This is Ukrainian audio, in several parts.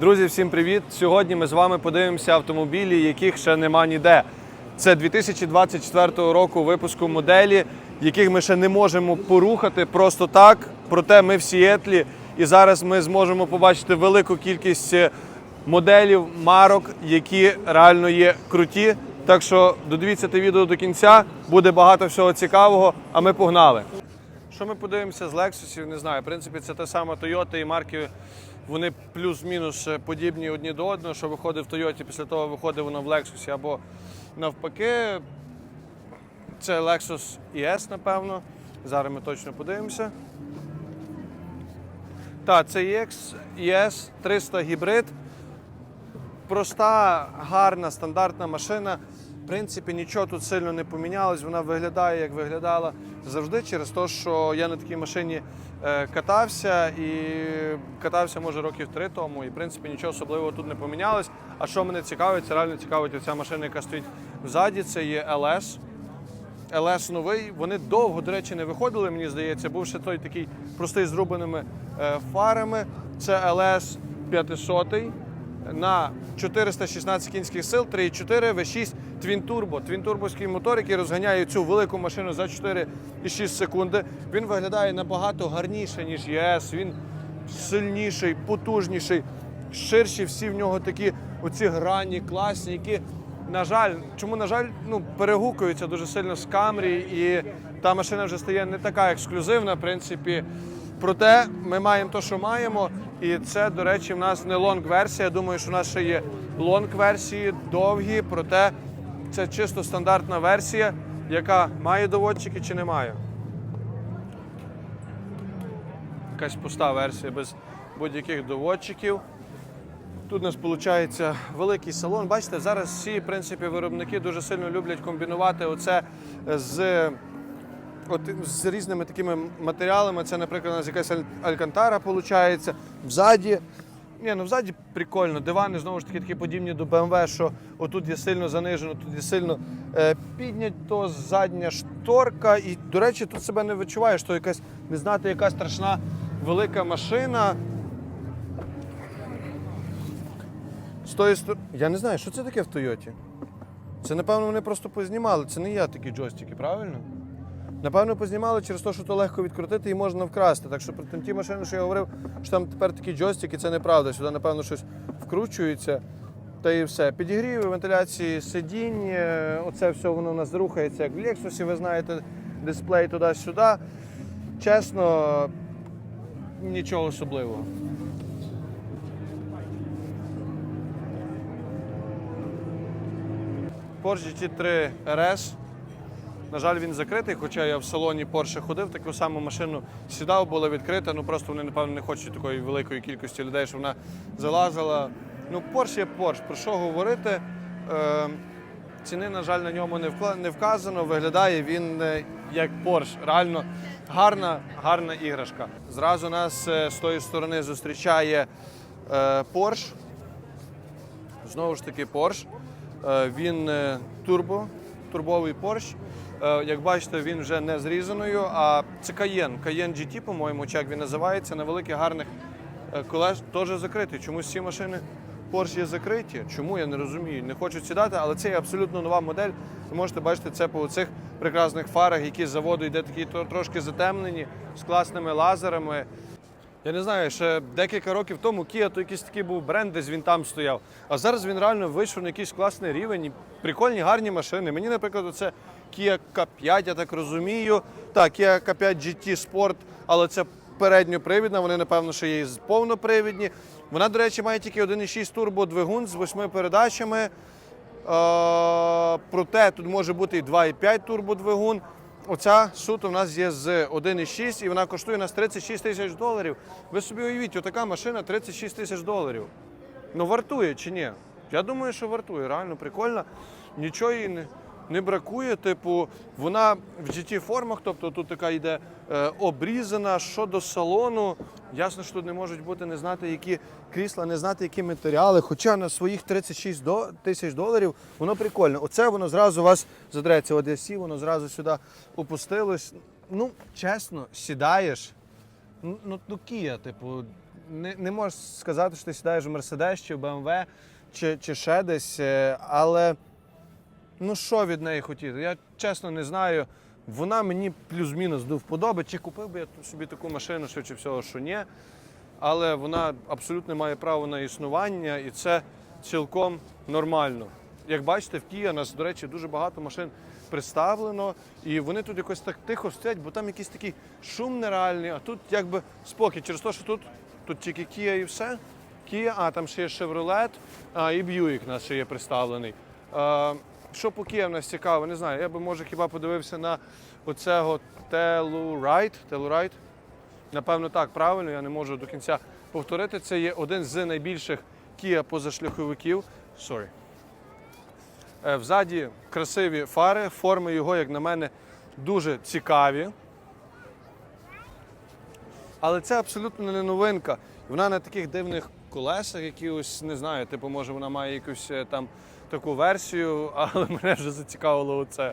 Друзі, всім привіт! Сьогодні ми з вами подивимося автомобілі, яких ще нема ніде. Це 2024 року випуску моделі, яких ми ще не можемо порухати просто так. Проте ми в Сіетлі, і зараз ми зможемо побачити велику кількість е, моделів, марок, які реально є круті. Так що додивіться те відео до кінця, буде багато всього цікавого, а ми погнали. Що ми подивимося з Lexus, не знаю. В принципі, це та сама Toyota і марки. Вони плюс-мінус подібні одні до одного, що виходить в Toyota, після того виходить воно в Lexus або навпаки. Це Lexus ES, напевно. Зараз ми точно подивимося. Так, це EX, ES 300 гібрид. Проста, гарна, стандартна машина. Принципі, нічого тут сильно не помінялось. Вона виглядає, як виглядала завжди, через те, що я на такій машині е, катався і катався, може, років три тому. І в принципі нічого особливого тут не помінялось. А що мене цікавить, це реально цікавить ця машина, яка стоїть ззаді, це є LS. LS новий. Вони довго, до речі, не виходили, мені здається. Був ще той такий простий з рубаними е, фарами. Це LS 500 на 416 кінських сил, 3,4 V6 Twin Turbo. Твінтурбовський мотор, який розганяє цю велику машину за 4,6 секунди. Він виглядає набагато гарніше, ніж ЄС. Він сильніший, потужніший, ширші всі в нього такі оці грані класні, які на жаль, чому на жаль, ну перегукуються дуже сильно з Камрі, і та машина вже стає не така ексклюзивна, в принципі. Проте ми маємо те, що маємо, і це, до речі, в нас не лонг-версія. Я думаю, що в нас ще є лонг-версії, довгі, проте це чисто стандартна версія, яка має доводчики чи не має. Якась пуста версія без будь-яких доводчиків. Тут у нас виходить великий салон. Бачите, зараз всі в принципі, виробники дуже сильно люблять комбінувати оце з, от, з різними такими матеріалами. Це, наприклад, у нас якась аль- алькантара виходить. Взаді. Ні, ну взаді прикольно. Дивани знову ж таки такі подібні до BMW, що отут є сильно занижено, тут є сильно е, піднято, задня шторка. І, до речі, тут себе не відчуваєш, що якась не знати, яка страшна велика машина. З тої сторони. Я не знаю, що це таке в Тойоті. Це, напевно, вони просто познімали. Це не я такі джойстики, правильно? Напевно, познімали через те, що то легко відкрутити і можна вкрасти. Так що при ті машини, що я говорив, що там тепер такі джойстики, це неправда. Сюди, напевно, щось вкручується. Та і все. Підігріви, вентиляції сидінь, оце все воно у нас рухається, як в Лексусі, ви знаєте, дисплей туди-сюди. Чесно, нічого особливого. Porsche GT3 RS. На жаль, він закритий, хоча я в салоні Porsche ходив, таку саму машину сідав, була відкрита. Ну просто вони, напевно, не хочуть такої великої кількості людей, щоб вона залазила. Ну, Porsche є Porsche, про що говорити? Е, ціни, на жаль, на ньому не не вказано. Виглядає він е, як Porsche. Реально гарна, гарна іграшка. Зразу нас е, з тої сторони зустрічає е, Porsche. Знову ж таки. Е, Він е, турбо, турбовий Porsche. Е, Як бачите, він вже не зрізаною, а це Cayenne. Cayenne GT, по-моєму, чи як він називається, на великих гарних е, колес теж закритий. Чомусь всі машини Porsche є закриті. Чому я не розумію. Не хочу сідати, але це є абсолютно нова модель. Ви можете бачити це по цих прекрасних фарах, які з заводу йде такі трошки затемнені, з класними лазерами. Я не знаю, ще декілька років тому Kia то якийсь такий був бренд, десь він там стояв. А зараз він реально вийшов на якийсь класний рівень. Прикольні, гарні машини. Мені, наприклад, це Kia K5, я так розумію. Так, Kia K5 GT Sport, але це передньопривідна, вони, напевно, ще є і повнопривідні. Вона, до речі, має тільки 1,6 турбодвигун з 8 передачами. Проте тут може бути і 2,5 турбодвигун. Оця суто в нас є з 1,6 і вона коштує нас 36 тисяч доларів. Ви собі уявіть, отака машина 36 тисяч доларів. Ну вартує чи ні? Я думаю, що вартує. Реально прикольно. Нічого їй не, не бракує. Типу, вона в GT формах, тобто тут така йде е, обрізана. Щодо салону, ясно, що тут не можуть бути не знати, які крісла, не знати, які матеріали. Хоча на своїх 36 до, тисяч доларів воно прикольно. Оце воно зразу вас задреться. От воно зразу сюди опустилось. Ну, чесно, сідаєш. Ну, ну, ну Кія, типу, не, не можеш сказати, що ти сідаєш в Мерседес чи в БМВ, чи, чи ще десь, е, але ну що від неї хотіти? Я чесно не знаю. Вона мені плюс-мінус до вподоби. Чи купив би я собі таку машину, швидше всього, що ні. Але вона абсолютно має право на існування, і це цілком нормально. Як бачите, в у нас, до речі, дуже багато машин представлено, і вони тут якось так тихо стоять, бо там якийсь такий шум нереальний, а тут якби спокій. Через те, що тут, тут тільки Kia і все. Kia, а там ще є Chevrolet, а, і Buick у нас ще є представлений. Що по в нас цікаво, не знаю. Я би може хіба подивився на оцього Telluride. Telluride? Напевно, так, правильно, я не можу до кінця повторити. Це є один з найбільших Kia позашляховиків. Sorry. Е, Взаді красиві фари, форми його, як на мене, дуже цікаві. Але це абсолютно не новинка. Вона на таких дивних колесах, які ось не знаю, типу, може вона має якусь е, там таку версію, але мене вже зацікавило оце.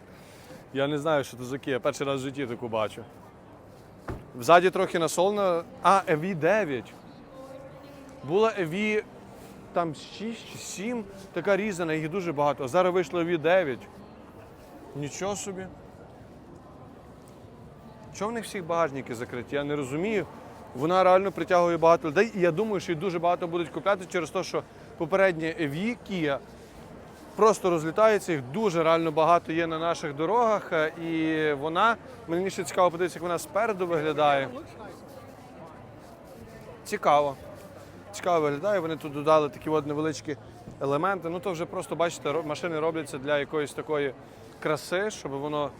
Я не знаю, що це за Kia. Перший раз в житті таку бачу. Взаді трохи насолено. А, EV 9. Була EV там 6 чи 7, така різана, їх дуже багато. А зараз вийшло EV 9. Нічого собі. Чому в них всіх багажники закриті? Я не розумію. Вона реально притягує багато людей, і я думаю, що їх дуже багато будуть купляти через те, що попереднє EV Kia просто розлітається, їх дуже реально багато є на наших дорогах. е, І вона, мені ще цікаво подивитися, як вона спереду виглядає. Цікаво. Цікаво виглядає. Вони тут додали такі от невеличкі елементи. Ну то вже просто бачите, машини робляться для якоїсь такої краси, щоб воно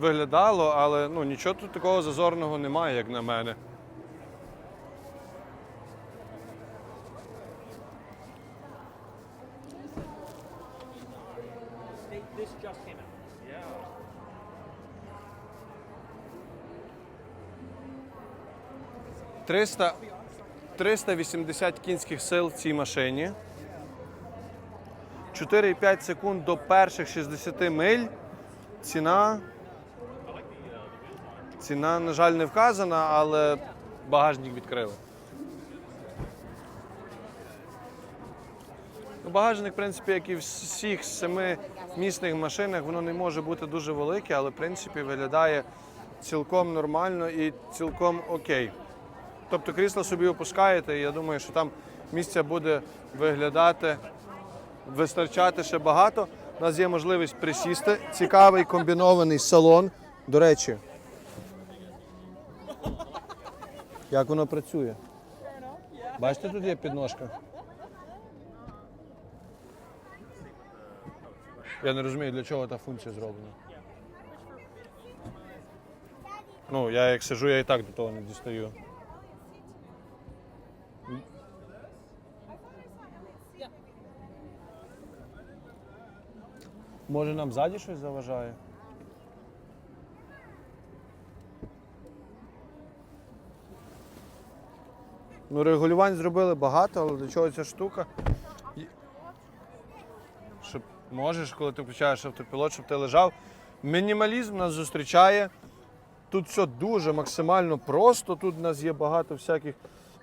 виглядало, але ну нічого тут такого зазорного немає, як на мене. 300, 380 кінських сил в цій машині. 4,5 секунд до перших 60 миль. Ціна. Ціна, на жаль, не вказана, але багажник відкрили. Ну, Багажник, в принципі, як і в всіх семи місних машинах, воно не може бути дуже велике, але в принципі виглядає цілком нормально і цілком окей. Тобто крісло собі опускаєте, і я думаю, що там місця буде виглядати, вистачати ще багато. У нас є можливість присісти. Цікавий комбінований салон. До речі, як воно працює? Бачите, тут є підножка. Я не розумію, для чого та функція зроблена. Ну, я як сижу, я і так до того не дістаю. Може нам ззаді щось заважає? Ну, регулювань зробили багато, але для чого ця штука? Щоб можеш, коли ти включаєш автопілот, щоб ти лежав. Мінімалізм нас зустрічає. Тут все дуже максимально просто. Тут у нас є багато всяких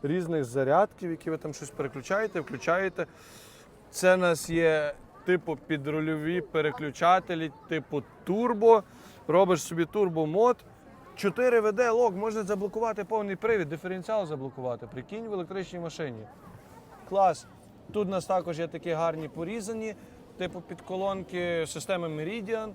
різних зарядків, які ви там щось переключаєте, включаєте. Це у нас є типу підрульові переключателі, типу турбо. Робиш собі турбомод. 4 ВД лог, можна заблокувати повний привід, диференціал заблокувати. Прикинь в електричній машині. Клас. Тут у нас також є такі гарні порізані, типу підколонки системи Meridian.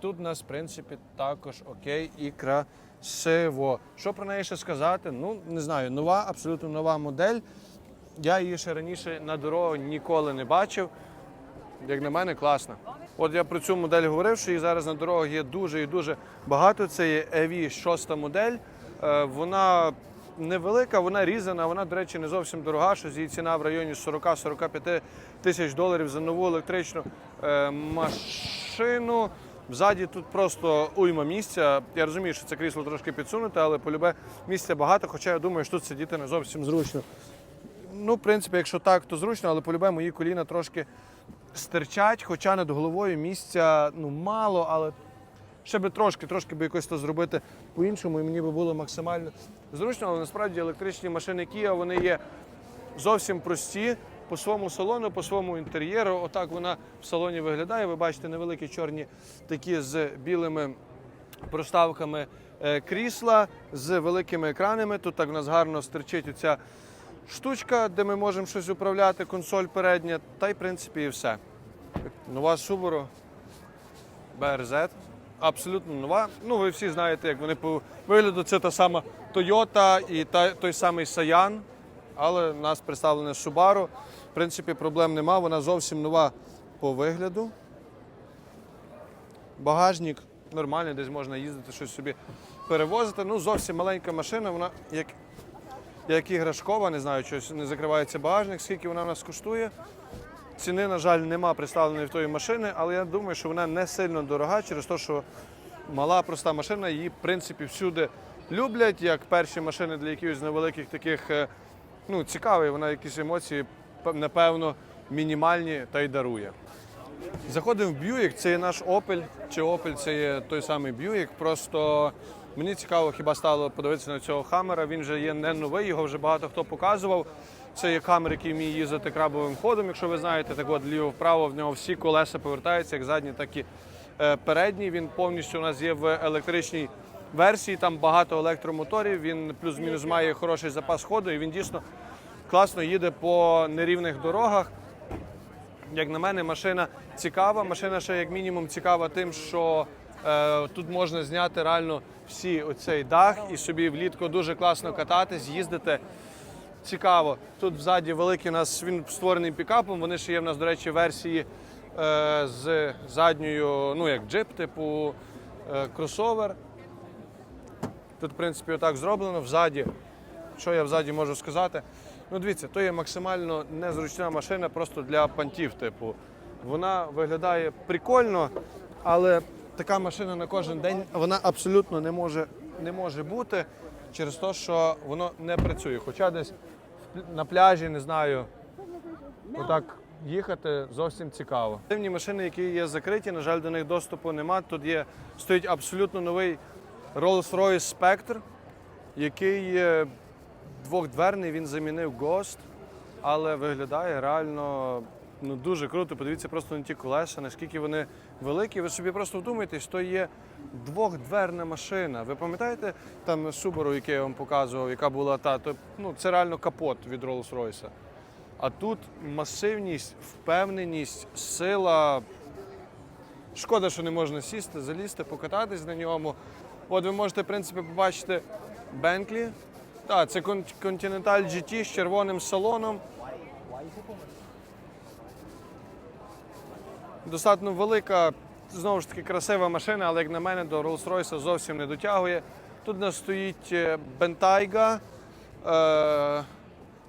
Тут у нас, в принципі, також окей і красиво. Що про неї ще сказати? Ну, не знаю, нова, абсолютно нова модель. Я її ще раніше на дорогу ніколи не бачив. Як на мене, класна. От я про цю модель говорив, що їх зараз на дорогах є дуже і дуже багато. Це є EV 6 модель. Е, Вона невелика, вона різана, вона, до речі, не зовсім дорога, що її ціна в районі 40-45 тисяч доларів за нову електричну е, машину. Взаді тут просто уйма місця. Я розумію, що це крісло трошки підсунуте, але полюбе місця багато, хоча я думаю, що тут сидіти не зовсім зручно. Ну, в принципі, якщо так, то зручно, але полюбе мої коліна трошки стирчать, хоча над головою місця ну, мало, але ще би трошки, трошки би якось то зробити по-іншому, і мені би було максимально зручно, але насправді електричні машини Kia, вони є зовсім прості по своєму салону, по своєму інтер'єру. Отак вона в салоні виглядає. Ви бачите невеликі чорні такі з білими проставками е, крісла з великими екранами. Тут так у нас гарно стерчить оця штучка, де ми можемо щось управляти, консоль передня, та й в принципі і все. Нова Subaru BRZ. Абсолютно нова. Ну, ви всі знаєте, як вони по вигляду. Це та сама Toyota і та, той самий Scion, але в нас представлене Subaru. В принципі, проблем нема. Вона зовсім нова по вигляду. Багажник нормальний, десь можна їздити, щось собі перевозити. Ну, зовсім маленька машина, вона як, як іграшкова, не знаю, щось не закривається багажник, скільки вона у нас коштує. Ціни, на жаль, нема представленої в тої машини, але я думаю, що вона не сильно дорога через те, що мала проста машина, її, в принципі, всюди люблять, як перші машини для якихось невеликих таких, е, ну, цікаві, вона якісь емоції, напевно, мінімальні та й дарує. Заходимо в Buick, це є наш Opel, чи Opel це є той самий Buick. Просто мені цікаво хіба стало подивитися на цього хамера. Він вже є не новий, його вже багато хто показував. Це є камер, який вміє їздити крабовим ходом, якщо ви знаєте, так от ліво-вправо в нього всі колеса повертаються, як задні, так і е, передні. Він повністю у нас є в електричній версії, там багато електромоторів, він плюс-мінус має хороший запас ходу і він дійсно класно їде по нерівних дорогах. Як на мене, машина цікава. Машина ще як мінімум цікава тим, що тут можна зняти реально всі оцей дах і собі влітку дуже класно кататись, їздити. Цікаво. Тут взаді великий нас він створений пікапом. Вони ще є в нас, до речі, версії е, з задньою, ну як джип, типу е, кросовер. Тут, в принципі, отак зроблено. Взаді, що я взаді можу сказати? Ну, дивіться, то є максимально незручна машина просто для пантів. Типу, вона виглядає прикольно, але така машина на кожен день вона абсолютно не може, не може бути через те, що воно не працює. Хоча десь на пляжі, не знаю, отак їхати зовсім цікаво. Дивні машини, які є закриті, на жаль, до них доступу нема. Тут є стоїть абсолютно новий Rolls-Royce Spectre, який двохдверний, він замінив Ghost, але виглядає реально ну, дуже круто. Подивіться просто на ті колеса, наскільки вони великі. Ви собі просто вдумайтесь, то є двохдверна машина. Ви пам'ятаєте там Subaru, яке я вам показував, яка була та, то, ну, це реально капот від Rolls-Royce. А тут масивність, впевненість, сила. Шкода, що не можна сісти, залізти, покататись на ньому. От ви можете, в принципі, побачити Bentley. Так, це Continental GT з червоним салоном. Достатньо велика, знову ж таки, красива машина, але як на мене до Rolls-Royce зовсім не дотягує. Тут у нас стоїть Bentayga, е,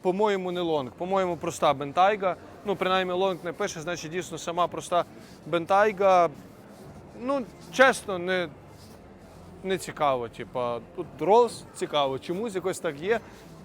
по-моєму, не лонг, по-моєму, проста Bentayga. Ну, принаймні лонг не пише, значить дійсно сама проста Bentayga. Ну, чесно, не, не цікаво. Типа, тут Rolls цікаво, чомусь якось так є.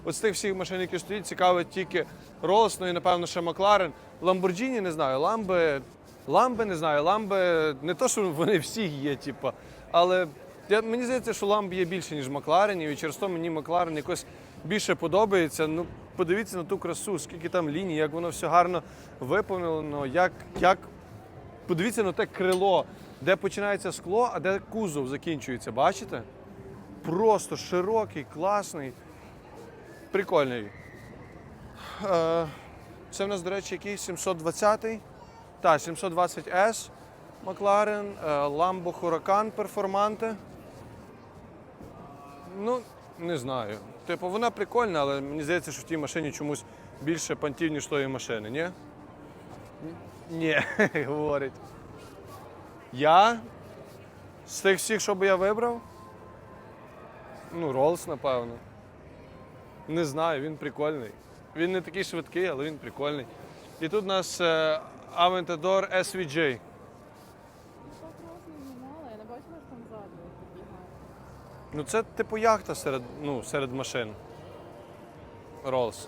От з тих всіх машин, які стоять, цікаво тільки Rolls, ну і напевно ще Макларен. Lamborghini не знаю, Ламби, Ламби не знаю, Ламби не то, що вони всі є, типа, але я, мені здається, що Ламб є більше, ніж Макларенів, і через то мені Макларен якось більше подобається. Ну, подивіться на ту красу, скільки там ліній, як воно все гарно виповнено, як, як Подивіться на те крило, де починається скло, а де кузов закінчується. Бачите? Просто широкий, класний, прикольний. Е, Це в нас, до речі, який 720-й. Так, 720S Макларен, Lambo Huracan Performante. Ну, не знаю. Типу, вона прикольна, але мені здається, що в тій машині чомусь більше пантів, ніж тої машини, ні? Ні, говорить. Я? З тих всіх, що би я вибрав? Ну, Роллс, напевно. Не знаю, він прикольний. Він не такий швидкий, але він прикольний. І тут у нас е, Aventador SVJ. Ну, це типу яхта серед, ну, серед машин. Роллс.